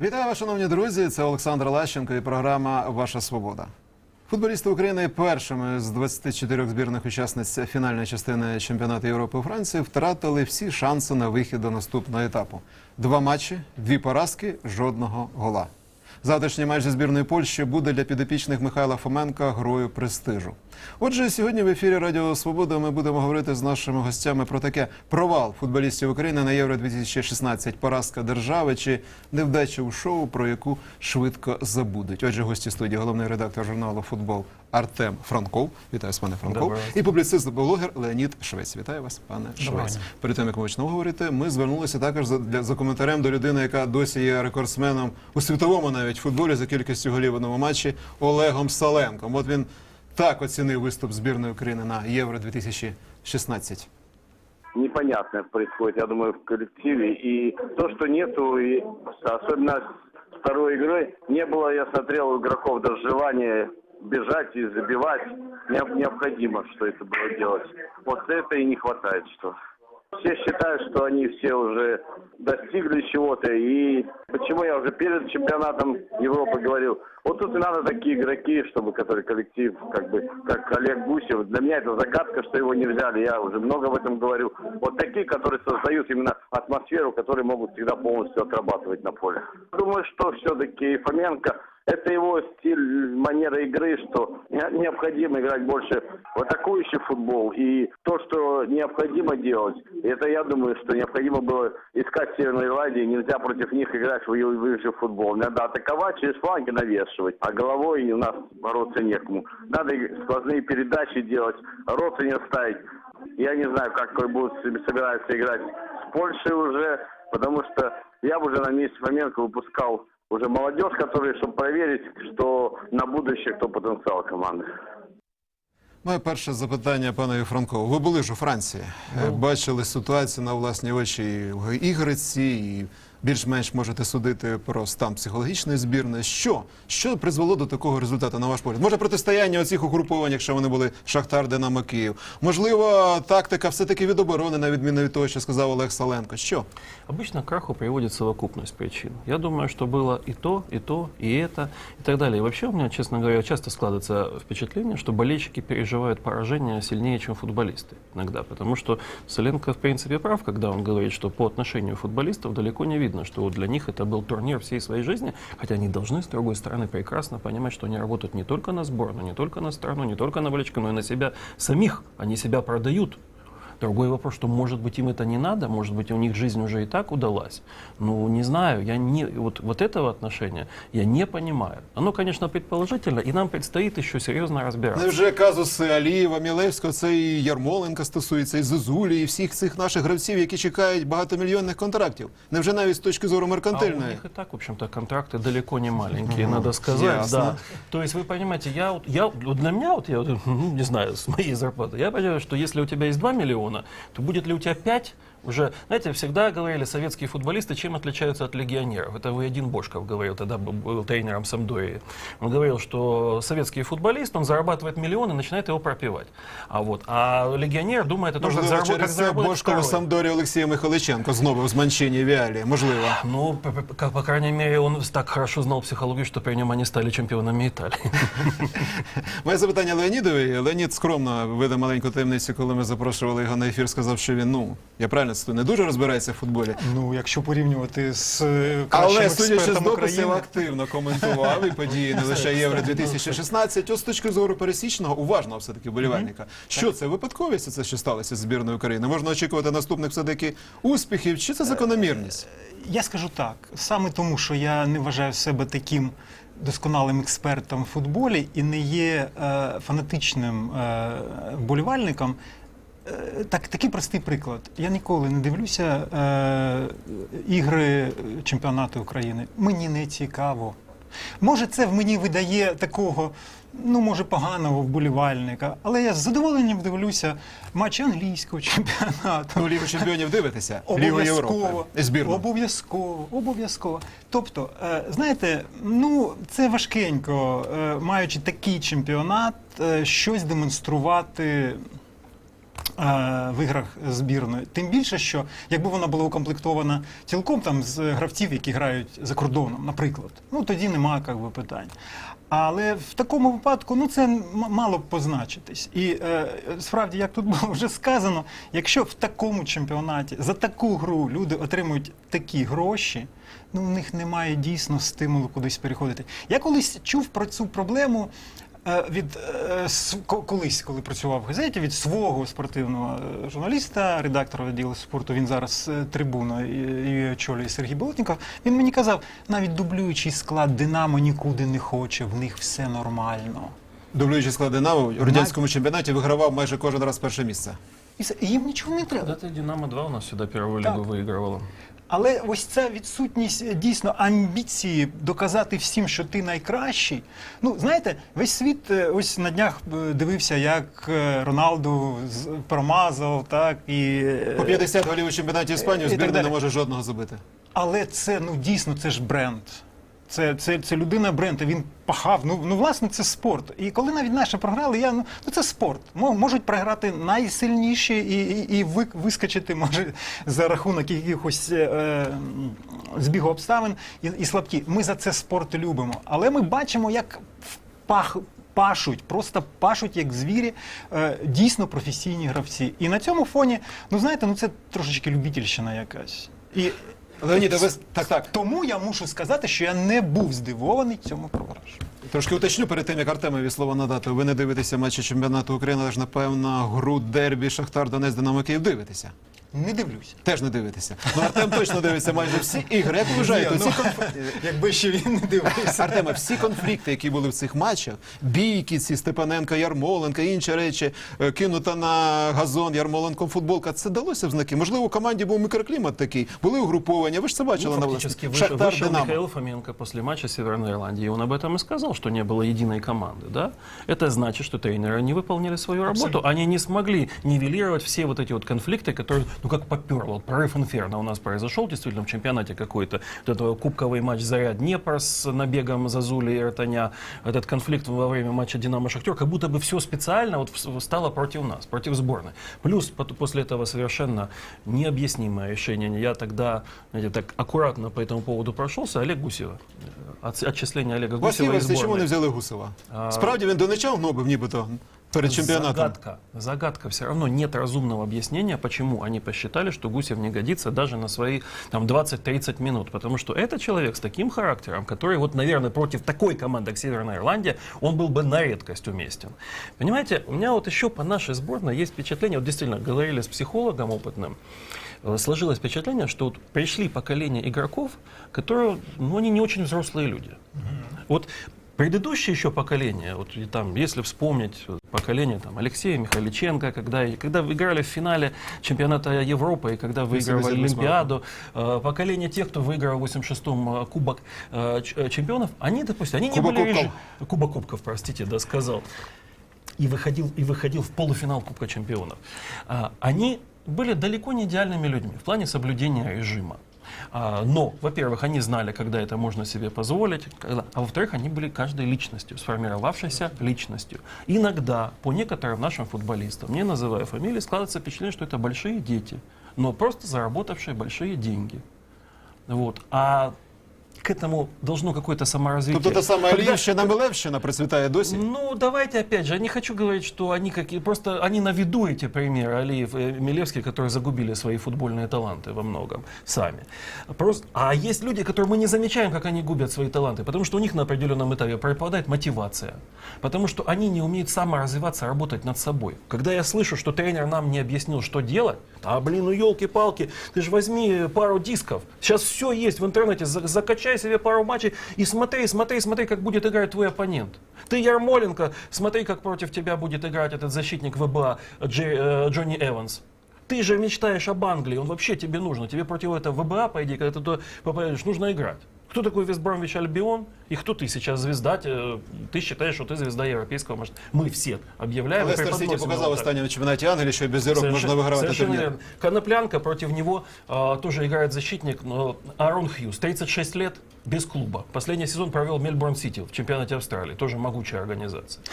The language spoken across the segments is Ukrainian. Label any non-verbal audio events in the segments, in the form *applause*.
Вітаю шановні друзі. Це Олександр Лащенко і програма Ваша Свобода. Футболісти України першими з 24 збірних учасниць фінальної частини чемпіонату Європи у Франції втратили всі шанси на вихід до наступного етапу. Два матчі, дві поразки, жодного гола. Завтрашній матч зі збірної Польщі буде для підопічних Михайла Фоменка грою престижу. Отже, сьогодні в ефірі Радіо Свобода ми будемо говорити з нашими гостями про таке провал футболістів України на Євро 2016 поразка держави чи невдача у шоу, про яку швидко забудуть. Отже, гості студії, головний редактор журналу Футбол Артем Франков. Вітаю вас, пане Франков. І публіцист блогер Леонід Швець. Вітаю вас, пане Швець. Перед тим як ми почнемо говорити, ми звернулися також за, для, за коментарем до людини, яка досі є рекордсменом у світовому навіть футболі за кількістю голів в одному матчі Олегом Саленком. От він так оцінив виступ збірної України на Євро 2016. непонятное происходит, я думаю, в коллективе. И то, что нету, и особенно с второй игры, не было, я смотрел, у игроков даже желания бежать и забивать. Не- Необходимо, что это было делать. Вот это и не хватает, что. Все считают, что они все уже достигли чего-то. И почему я уже перед чемпионатом Европы говорил, вот тут и надо такие игроки, чтобы который коллектив, как бы, как Олег Гусев. Для меня это загадка, что его не взяли. Я уже много в этом говорю. Вот такие, которые создают именно атмосферу, которые могут всегда полностью отрабатывать на поле. Думаю, что все-таки Фоменко это его стиль, манера игры, что не- необходимо играть больше в атакующий футбол. И то, что необходимо делать, это я думаю, что необходимо было искать Северную Ирландию. Нельзя против них играть в выживший футбол. Надо атаковать, через фланги навешивать. А головой у нас бороться некому. Надо сквозные передачи делать, роты не ставить. Я не знаю, как будут собираются играть с Польшей уже, потому что я бы уже на месте Фоменко выпускал уже молодежь, которые, чтобы проверить, что на будущее, кто потенциал команды. Моє перше запитання панові Франкову. Ви були ж у Франції, Е, бачили ситуацію на власні очі і в ігриці, і більш-менш можете судити про стан психологічної збірної. Що? Що призвело до такого результату, на ваш погляд? Може, протистояння оцих угруповань, якщо вони були Шахтар, Динамо, Київ? Можливо, тактика все-таки від оборони, на відміну від того, що сказав Олег Саленко. Що? Обычно к краху приводит совокупность причин. Я думаю, что было и то, и то, и это, и так далее. И вообще у меня, честно говоря, часто складывается впечатление, что болельщики переживают поражение сильнее, чем футболисты иногда. Потому что Соленко, в принципе, прав, когда он говорит, что по отношению футболистов далеко не видно, что вот для них это был турнир всей своей жизни, хотя они должны, с другой стороны, прекрасно понимать, что они работают не только на сборную, не только на страну, не только на болельщика, но и на себя самих. Они себя продают. Другой вопрос, что, может быть, им это не надо, может быть, у них жизнь уже и так удалась. Ну, не знаю, я не, вот, вот этого отношения я не понимаю. Оно, конечно, предположительно, и нам предстоит еще серьезно разбираться. Невже казуси Алієва, Мілевського, це і Ярмоленка стосується, і Зозулі, і всіх цих наших гравців, які чекають багатомільйонних контрактів? Невже навіть з точки зору А у меркантильної? них и так, в общем-то, контракты далеко не маленькие, надо сказать. ясно. Да. То есть вы понимаете, я, вот- я, вот для меня, вот я вот, ну, *laughs* не знаю, с моей зарплаты, я понимаю, что если у тебя есть 2 миллиона, то будет ли у тебя 5, уже, знаете, всегда говорили советские футболисты, чем отличаются от легионеров. Это Вуядин Бошков говорил, тогда был, был тренером Самдории. Он говорил, что советский футболист, он зарабатывает миллион и начинает его пропивать. А, вот, а легионер думает о том, как, Можливо, заработ- как через це заработать Бошкову второй. Самдорі Олексія Михайличенко знову з Манчині Віалі. Можливо. Ну, п- п- как, по крайней мере, он так хорошо знал психологию, что при нем они стали чемпионами Италии. *laughs* Моє запитання Леонідові. Леонід скромно видав маленьку таємницю, коли ми запрошували його на ефір, сказав, що він, ну, я правильно цитую, не дуже розбирається в футболі. Ну, якщо порівнювати з е, кращим Але, судячи з України, активно коментував і події не лише Євро 2016. Ось з точки зору пересічного, уважного все-таки болівальника. Що це випадковість, це що сталося з збірною України? Можна очікувати наступних все-таки успіхів, чи це закономірність? я скажу так: саме тому, що я не вважаю себе таким досконалим експертом в футболі і не є е, фанатичним е, вболівальником. Е, Так, такий простий приклад. Я ніколи не дивлюся е, ігри чемпіонату України. Мені не цікаво. Може, це в мені видає такого, ну може, поганого вболівальника, але я з задоволенням дивлюся матчі англійського чемпіонату. Ну, Лігу чемпіонів дивитеся? Лігу Європи. Обов'язково. Збірну. Обов'язково, обов'язково. Тобто, е, знаєте, ну це важкенько, е, маючи такий чемпіонат, е, щось демонструвати в іграх збірної. Тим більше, що якби вона була укомплектована цілком там з гравців, які грають за кордоном, наприклад, ну тоді немає би, питань. Але в такому випадку ну це мало б позначитись. І е, справді, як тут було вже сказано, якщо в такому чемпіонаті за таку гру люди отримують такі гроші, ну в них немає дійсно стимулу кудись переходити. Я колись чув про цю проблему. Е, Від е, колись, коли працював в газеті, від свого спортивного е, журналіста, редактора відділу спорту, він зараз трибуна і, очолює Сергій Болотніков. Він мені казав, навіть дублюючий склад Динамо нікуди не хоче, в них все нормально. Дублюючи склад Динамо у радянському чемпіонаті вигравав майже кожен раз перше місце. І їм нічого не треба. Когда-то Динамо-2 у нас всегда первую лигу выигрывала. Але ось ця відсутність е, дійсно амбіції доказати всім, що ти найкращий. Ну знаєте, весь світ е, ось на днях е, дивився, як Роналду промазав, так і По 50 голів у чемпіонаті Іспанії збірна не може жодного забити. Але це ну дійсно це ж бренд. Це, це, це людина бренд, він пахав. Ну, ну власне, це спорт. І коли навіть наші програли, я ну, ну це спорт. Мо- Можуть програти найсильніші і, і, і вискочити може за рахунок якихось е, збігу обставин і, і слабкі. Ми за це спорт любимо. Але ми бачимо, як пах. Пашуть, просто пашуть як звірі, е, дійсно професійні гравці. І на цьому фоні, ну знаєте, ну це трошечки любительщина якась. І Леоніде, ви так так. тому я мушу сказати, що я не був здивований цьому програшу. Трошки уточню перед тим, як Артемові слово надати. Ви не дивитеся матчі чемпіонату України, але ж напевно гру дербі Шахтар Донець Динамо Київ дивитеся. Не дивлюся. Теж не дивитеся. Ну Артем точно дивиться майже всі ігри. Як ви вважаєте, Ні, ці ну, *laughs* Якби ще він не дивився. Артема, всі конфлікти, які були в цих матчах, бійки, ці Степаненка, Ярмоленка, інші речі, е, кинута на газон Ярмоленком футболка. Це далося в знаки. Можливо, у команді був мікроклімат такий, були угруповання. Ви ж це бачили Ну, на фактически власне. вышел, Шахтар вышел Динамо. Михаил Фоменко после матча Северной Ирландии. И он об этом и сказал, что не было единой команды. Да? Это значит, что тренеры не выполнили свою работу. Они не смогли нивелировать все вот эти вот конфликты, которые, ну как поперло. Вот прорыв инферно у нас произошел действительно в чемпионате какой-то. Вот это кубковый матч Заря Днепр с набегом Зазули и Артаня. Этот конфликт во время матча Динамо Шахтер, как будто бы все специально вот в- стало против нас, против сборной. Плюс пот- после этого совершенно необъяснимое решение. Я тогда, знаете, так аккуратно по этому поводу прошелся. Олег Гусева. От- Отчисление Олега Власні Гусева из версії, чому не сборной. взяли Гусева? А, Справді він донечав гнобив, нібито Перед чемпіонатом. Загадка. Загадка. Все равно нет разумного объяснения, почему они посчитали, что Гусев не годится даже на свои там 20-30 минут. Потому что это человек с таким характером, который вот, наверное, против такой команды, как Северная Ирландия, он был бы на редкость уместен. Понимаете, у меня вот еще по нашей сборной есть впечатление, вот действительно, говорили с психологом опытным, э, сложилось впечатление, что вот пришли поколения игроков, которые, ну, они не очень взрослые люди. Вот предыдущее еще поколение, вот и там, если вспомнить поколение там, Алексея Михайличенко, когда, когда вы играли в финале чемпионата Европы, и когда выигрывали Олимпиаду, э, поколение тех, кто выиграл в 86-м э, Кубок э, э, чемпионов, они, допустим, они не Кубок были... Кубков. режи- Кубок Кубков, простите, да, сказал. И выходил, и выходил в полуфинал Кубка чемпионов. А, они были далеко не идеальными людьми в плане соблюдения режима. А, Но, во-первых, они знали, когда это можно себе позволить, когда- а во-вторых, они были каждой личностью, сформировавшейся личностью. Иногда по некоторым нашим футболистам, не называя фамилии, складывается впечатление, что это большие дети, но просто заработавшие большие деньги. Вот. А к этому должно какое-то саморазвитие. Тобто та сама Когда- Львівщина, Милевщина процвітає досі. ну, давайте опять же, я не хочу говорить, что они какие просто они на виду эти примеры Алиев и Милевский, которые загубили свои футбольные таланты во многом сами. Просто, а есть люди, которые мы не замечаем, как они губят свои таланты, потому что у них на определенном этапе пропадает мотивация, потому что они не умеют саморазвиваться, работать над собой. Когда я слышу, что тренер нам не объяснил, что делать, а блин, ну елки-палки, ты же возьми пару дисков, сейчас все есть в интернете, за- закачай себе пару матчей и смотри, смотри, смотри, как будет играть твой оппонент. Ты Ярмоленко, смотри, как против тебя будет играть этот защитник ВБА Дже- э, Джонни Эванс. Ты же мечтаешь об Англии, он вообще тебе нужно. Тебе против этого ВБА, по идее, когда ты туда попадешь, нужно играть. Кто такой Вестбромвич Альбион? И кто ты сейчас звезда? Э, Ты считаешь, что ты звезда европейского масштаба? Мы все объявляем и Лестер Сіті преподносим показав его в так. останньому чемпіонаті Англії, що без зірок можна вигравати совершенно турнір. верно. Коноплянка против него а, тоже играет защитник но Арон Хьюз, 36 лет, без клуба. Последний сезон провел в Мельбурн Сити в чемпионате Австралии, тоже могучая организация.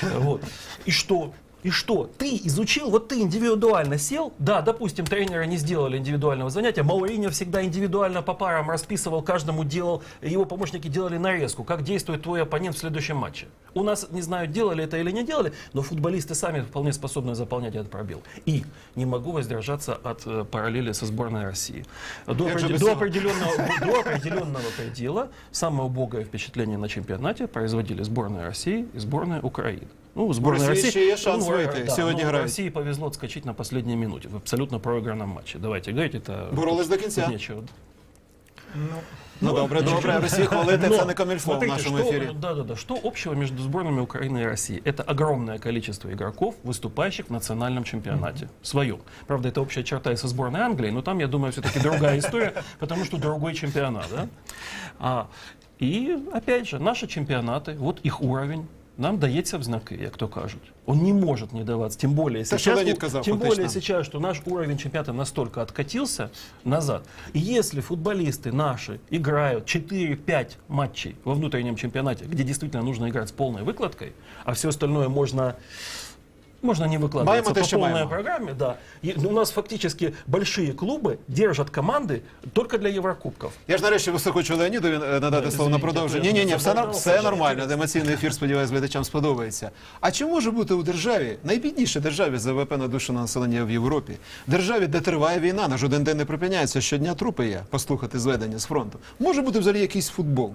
*laughs* Вот. И что? И что? Ты изучил, вот ты индивидуально сел, да, допустим, тренеры не сделали индивидуального занятия, Мауриньо всегда индивидуально по парам расписывал, каждому делал, его помощники делали нарезку, как действует твой оппонент в следующем матче. У нас, не знаю, делали это или не делали, но футболисты сами вполне способны заполнять этот пробел. И не могу воздержаться от э, параллели со сборной России. До, Как же опреде- без до этого? определенного, до определенного предела самое убогое впечатление на чемпионате производили сборная России и сборная Украины. Ну, сборная России России, еще есть шанс ну, выйти. да, Сегодня ну, играет. России повезло отскочить на последней минуте в абсолютно проигранном матче. Давайте говорить, это Боролись до тут кінця. нечего. Ну добре, добре. Росії хвалити Но, це не камільфо в смотрите, нашому что, ефірі. Да, да, да. Что общего между сборными Украины и России? Это огромное количество игроков, выступающих в национальном чемпионате. Своем. Правда, это общая черта и со сборной Англии, но там, я думаю, все-таки другая история, *laughs* потому что другой чемпионат. Да? А, и, опять же, наши чемпионаты, вот их уровень, нам дається в знаки, як то кажуть. Он не может не даваться. Тем более Так сейчас, что казав, тем фактично. более сейчас, что наш уровень чемпионата настолько откатился назад. И если футболисты наши играют 4-5 матчей во внутреннем чемпионате, где действительно нужно играть с полной выкладкой, а все остальное можно можно не выкладываться Маємо те, по що полной маємо. программе, да. И у нас фактически большие клубы держат команды только для Еврокубков. Я ж нарешті все хочу Леонідові е, надати Да, слово на извините, продовження. я Ні, ні, ні, теж все, нар- забагав, все дуже нормально. інтересно. Емоційний ефір, сподіваюсь, глядачам сподобається. А чи може бути у державі, найбіднішій державі з ВВП на душу населення в Європі, державі, де триває війна, на жоден день не припиняється, щодня трупи є, послухати зведення з фронту. Може бути взагалі якийсь футбол?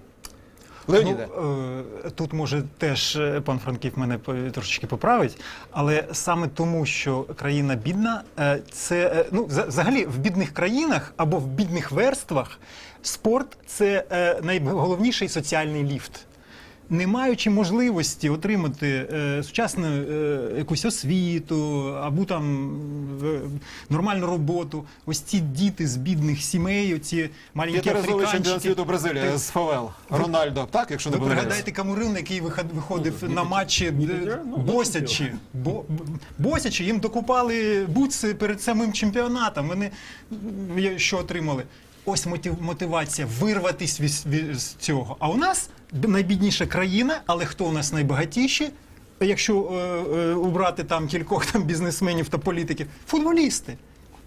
Леоніде, Ну, е, тут може теж е, пан Франків мене трошечки поправить, але саме тому, що країна бідна, е, це ну за- взагалі в бідних країнах або в бідних верствах спорт це найголовніший соціальний ліфт. Не маючи можливості отримати е, сучасну е, якусь освіту або там е, нормальну роботу, ось ці діти з бідних сімей, ці маленькі п'ятиразовий чемпіон африканчики. світу Бразилії з ФВЛ. Рональдо, так, якщо не Ви помиляюсь? пригадайте Камурин, який виход- виходив на матчі е, ну, босячи. Бо, босячи, їм докупали бутси перед самим чемпіонатом. Вони що отримали? Ось мотив- мотивація вирватися від, від цього. А у нас найбідніша країна, але хто у нас найбагатіші? Якщо е, е, убрати там кількох там бізнесменів та політиків, футболісти.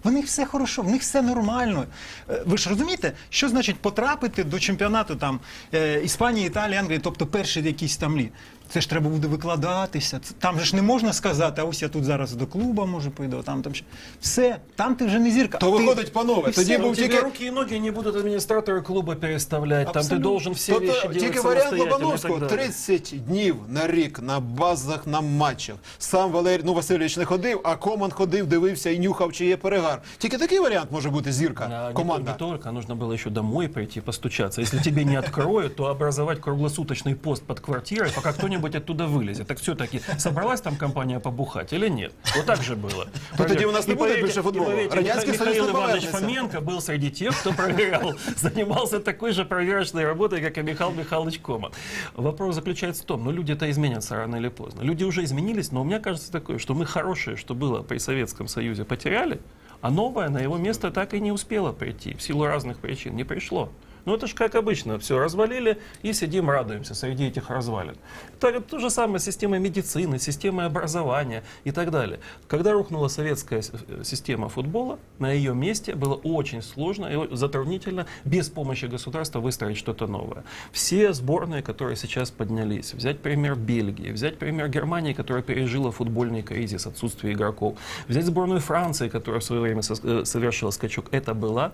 В них все хорошо, в них все нормально. Е, Ви ж розумієте, що значить потрапити до чемпіонату там е, Іспанії, Італії, Англії, тобто перший якийсь там лі. Це ж треба буде викладатися. Це- Там же ж не можна сказати, а ось я тут зараз до клуба можу пойду, а там там ще. Все, там ти вже не зірка. То Ти- виходить, панове, і тоді все. був У тебя тільки руки и ноги не будут администраторы клуба переставлять. Там ты Абсолютно. должен все тобто, вещи делать тільки варіант самостоятельно и Лобановського так далее. 30 днів на рік на базах, на матчах. Сам Валерій ну, Васильович не ходив, а Коман ходив, дивився і нюхав, чи є перегар. Тільки такий варіант може бути зірка, А, не команда. то- Не, только, нужно было еще домой прийти постучаться. Если тебе не откроют, то образовать круглосуточный пост под квартирой, пока кто-нибудь оттуда вылезет. Так все-таки собралась там компания побухать или нет? Вот так же было. Ну, тоді у нас не буде більше футболу. Радянський Михаил Иванович. Фоменко был среди тех, кто проверял, *laughs* занимался такой же проверочной работой, как и Михаил Михайлович Коман. Вопрос заключается в том, ну люди-то изменятся рано или поздно. Люди уже изменились, но у меня кажется такое, что мы хорошее, что было при Советском Союзе, потеряли, а новое на его место так и не успело прийти, в силу разных причин, не пришло. Ну это же как обычно, все развалили и сидим радуемся среди этих развалин. Так, то же самое с системой медицины, системой образования и так далее. Когда рухнула советская э, система футбола, на ее месте было очень сложно и затруднительно без помощи государства выстроить что-то новое. Все сборные, которые сейчас поднялись, взять пример Бельгии, взять пример Германии, которая пережила футбольный кризис, отсутствие игроков, взять сборную Франции, которая в свое время э, совершила скачок, это была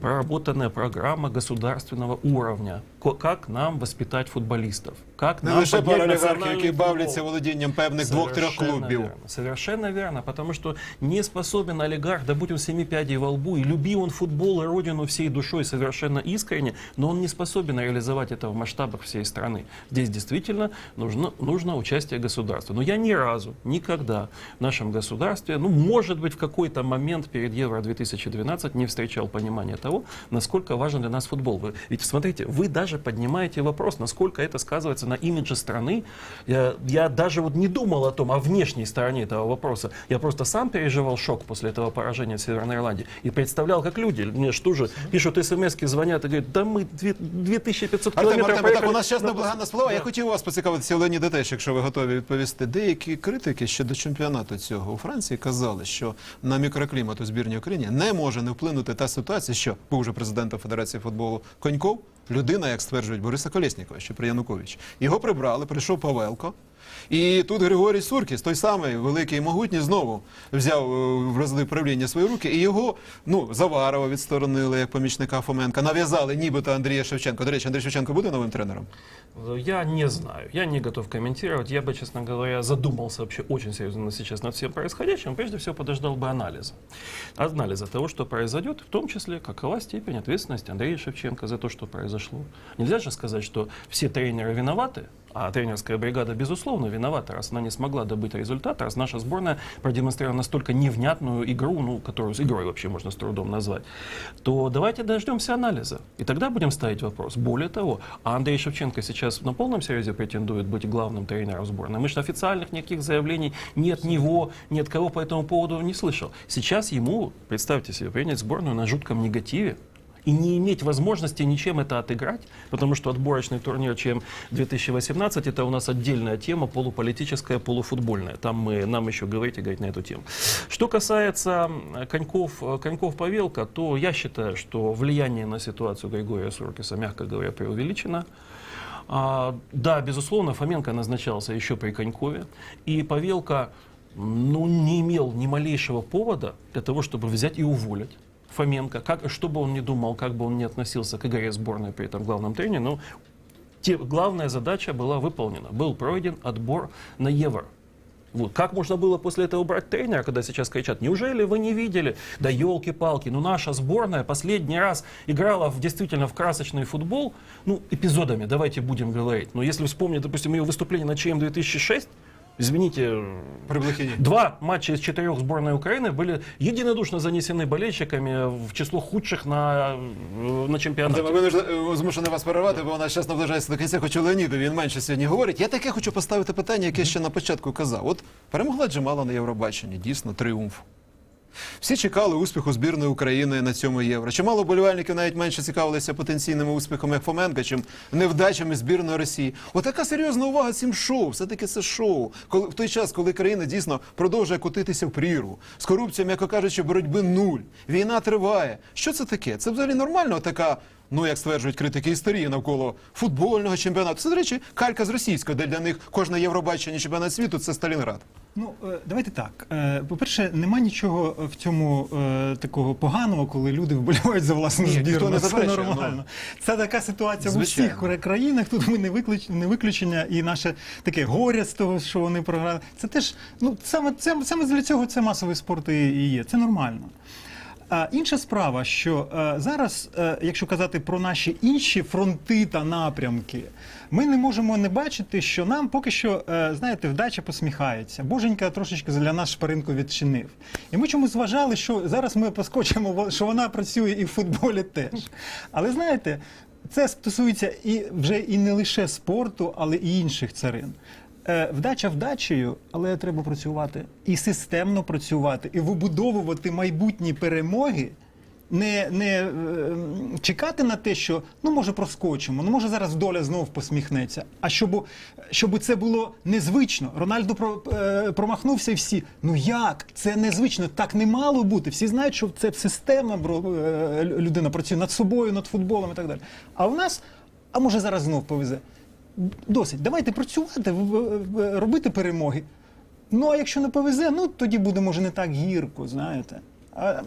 проработанная программа государственного уровня. Ко- Как нам воспитать футболистов? Как Не нам лише поднять паралігархи, национальный які бавляться футбол? володінням певних двох-трьох Совершенно клубів. верно. Совершенно верно, потому что не способен олигарх, да будь он семи пядей во лбу, и люби он футбол и родину всей душой совершенно искренне, но он не способен реализовать это в масштабах всей страны. Здесь действительно нужно, нужно участие государства. Но я ни разу, никогда в нашем государстве, ну, может быть, в какой-то момент перед Евро-2012 не встречал понимания того, насколько важен для нас футбол. думал. Вы, ведь смотрите, вы даже поднимаете вопрос, насколько это сказывается на имидже страны. Я, я даже вот не думал о том, о внешней стороне этого вопроса. Я просто сам переживал шок после этого поражения в Северной Ирландии и представлял, как люди мне что же пишут смс звонят и говорят, да мы две- 2500 Артем, километров Артем, так, проехали». у нас час Да, неблаганна справа. Я да. хотів вас поцікавитися, Леоніда теж, якщо ви готові відповісти. Деякі критики ще до чемпіонату цього у Франції казали, що на мікроклімат у збірній Україні не може не вплинути та ситуація, що був вже президентом Федерації футболу Коньков, людина, як стверджують Бориса Колєснікова, ще при Януковичі. Його прибрали, прийшов Павелко. І тут Григорій Суркіс, той самий великий і могутній, знову взяв е, в розли правління в свої руки, і його ну Заварова відсторонили як помічника Фоменка. Нав'язали нібито Андрія Шевченка. До речі, Андрій Шевченко буде новим тренером? Я не знаю, я не готов комментировать. Я бы, честно говоря, задумался вообще очень серьезно сейчас над всем происходящим. Прежде всего, подождал бы анализа. Анализа того, что произойдет, в том числе, какова степень ответственности Андрея Шевченко за то, что произошло. Нельзя же сказать, что все тренеры виноваты, а тренерская бригада, безусловно, виновата, раз она не смогла добыть результат, раз наша сборная продемонстрировала настолько невнятную игру, ну, которую с игрой вообще можно с трудом назвать, то давайте дождемся анализа. И тогда будем ставить вопрос. Более того, а Андрей Шевченко сейчас на полном серьезе претендует быть главным тренером сборной. Мы же официальных никаких заявлений ни от него, ни от кого по этому поводу не слышал. Сейчас ему, представьте себе, принять сборную на жутком негативе, и не иметь возможности ничем это отыграть, потому что отборочный турнир ЧМ 2018 это у нас отдельная тема, полуполитическая, полуфутбольная. Там мы, нам еще говорить и говорить на эту тему. Что касается м, коньков, э, коньков Павелка, то я считаю, что влияние на ситуацию Григория Суркиса, мягко говоря, преувеличено. А, да, безусловно, Фоменко назначался еще при Конькове, и Павелка ну, не имел ни малейшего повода для того, чтобы взять и уволить. Фоменко, как, что бы он ни думал, как бы он ни относился к игре сборной при этом главном тренере, но те- главная задача была выполнена. Был пройден отбор на Евро. Вот. Как можно было после этого убрать тренера, когда сейчас кричат, неужели вы не видели? Да елки-палки, ну наша сборная последний раз играла в, действительно в красочный футбол, ну эпизодами, давайте будем говорить. Но если вспомнить, допустим, ее выступление на ЧМ 2006, извините, При Блохіні. Два матча из четырех сборной Украины были единодушно занесены болельщиками в число худших на, э, на чемпионате. Артем, ви ж змушений вас перервати, бо вона зараз наближається до кінця. Хочу Леоніду, він менше сьогодні говорить. Я таке хочу поставити питання, яке ще на початку казав. От перемогла Джемала на Євробаченні, дійсно, тріумф. Всі чекали успіху збірної України на цьому євро. Чимало болівальників навіть менше цікавилися потенційними успіхами Фоменка, чим невдачами збірної Росії. Отака серйозна увага цим шоу. Все-таки це шоу. Коли в той час, коли країна дійсно продовжує котитися в прірву, з корупцією, м'яко кажучи, боротьби нуль. Війна триває. Що це таке? Це взагалі нормально така. Ну, як стверджують критики історії навколо футбольного чемпіонату. Це, до речі, калька з російської, де для них кожне Євробачення чемпіонат світу це Сталінград. Ну, е, давайте так. Е, По-перше, нема нічого в цьому е, такого поганого, коли люди вболівають за власну Ні, ніхто збірну. не Це заперечує, нормально. Це така ситуація Звичайно. в усіх країнах. Тут ми не виключ- не виключення, і наше таке горе з того, що вони програли. Це теж ну саме це саме для цього це масовий спорт і є. Це нормально. А інша справа, що е, зараз, е, якщо казати про наші інші фронти та напрямки, ми не можемо не бачити, що нам поки що, е, знаєте, вдача посміхається. Боженька трошечки для нас шпаринку відчинив. І ми чомусь вважали, що зараз ми поскочимо, що вона працює і в футболі теж. Але знаєте, це стосується і вже і не лише спорту, але і інших царин. Е, Вдача вдачею, але треба працювати і системно працювати, і вибудовувати майбутні перемоги. Не, не е, чекати на те, що ну може проскочимо, ну може зараз доля знов посміхнеться. А щоб, щоб це було незвично. Рональдо про, е, промахнувся і всі. Ну як? Це незвично, так не мало бути. Всі знають, що це системна людина працює над собою, над футболом і так далі. А в нас, а може зараз знов повезе. Досить, давайте працювати, робити перемоги. Ну а якщо не повезе, ну тоді буде може не так гірко, знаєте. А,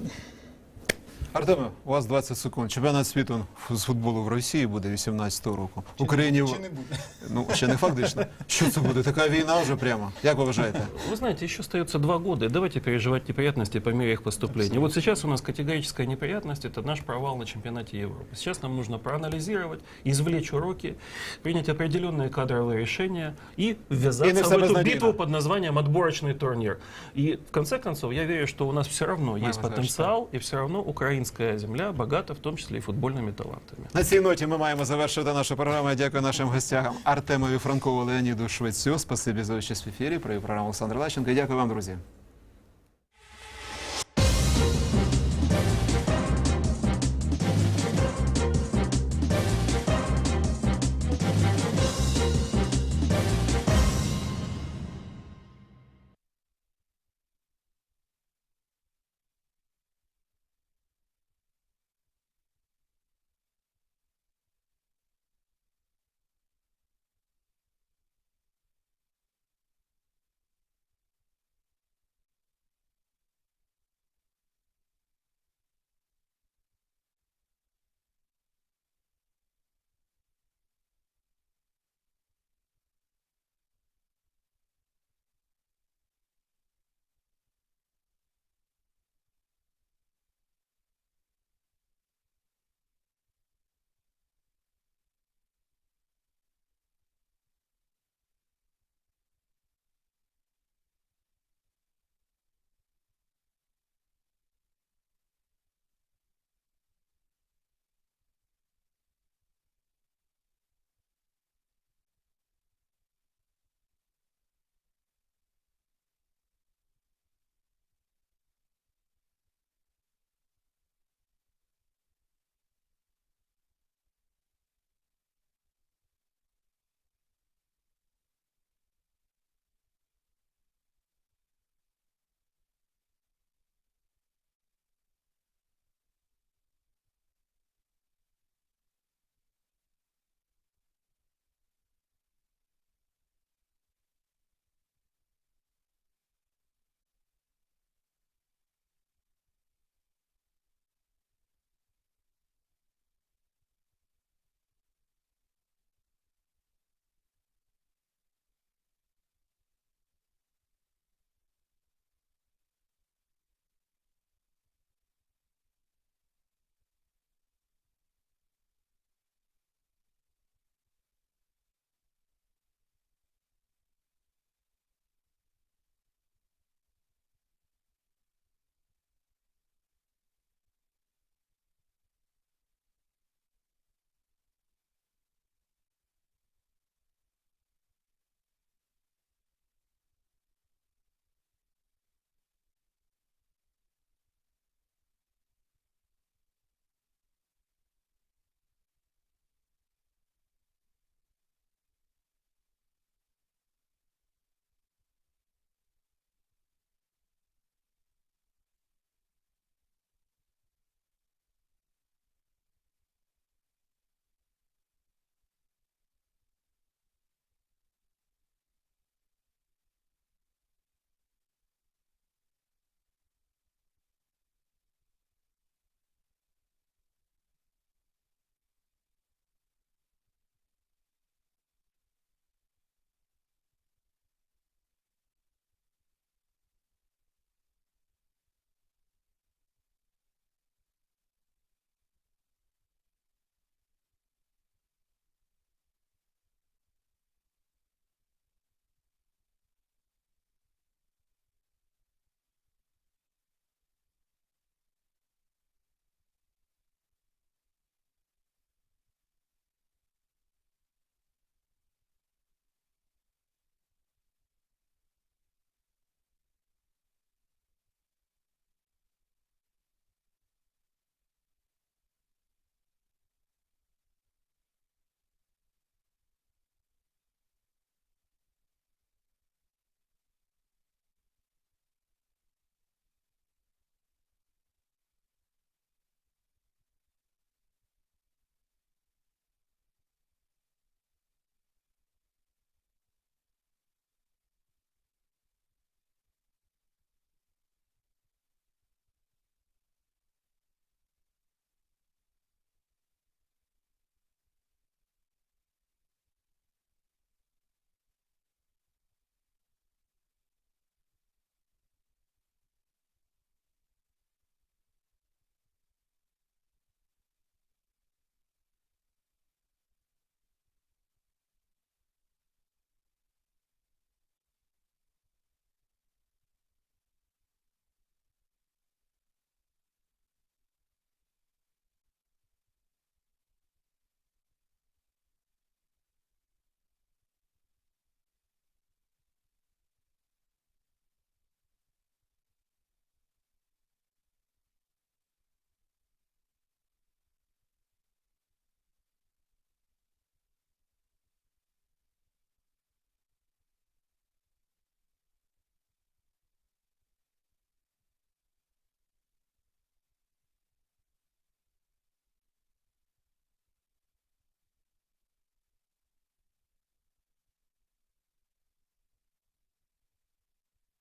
Артеме, у вас 20 секунд. Чемпіонат світу з футболу в Росії буде 18-го року. В Україні чи не буде? ну ще не фактично. Що це буде? Така війна вже прямо. Як ви вважаєте? Вы знаете, еще остается два года, и давайте переживать неприятности по мере их поступления. Вот сейчас у нас категорическая неприятность – это наш провал на чемпионате Европы. Сейчас нам нужно проанализировать, извлечь уроки, принять определенные кадровые решения и И не ввязаться в всем эту разнодельно. битву под названием «отборочный турнир». И в конце концов, я верю, что у нас все равно есть сказать, потенциал, и все равно Украина украинская земля багата, в тому числі і футбольними талантами. На цій ноті ми маємо завершити нашу програму. Дякую нашим гостям Артемові Франкову, Леоніду Швецю. Спасибі за участь в ефірі. Про програму Олександр Лащенко. Дякую вам, друзі.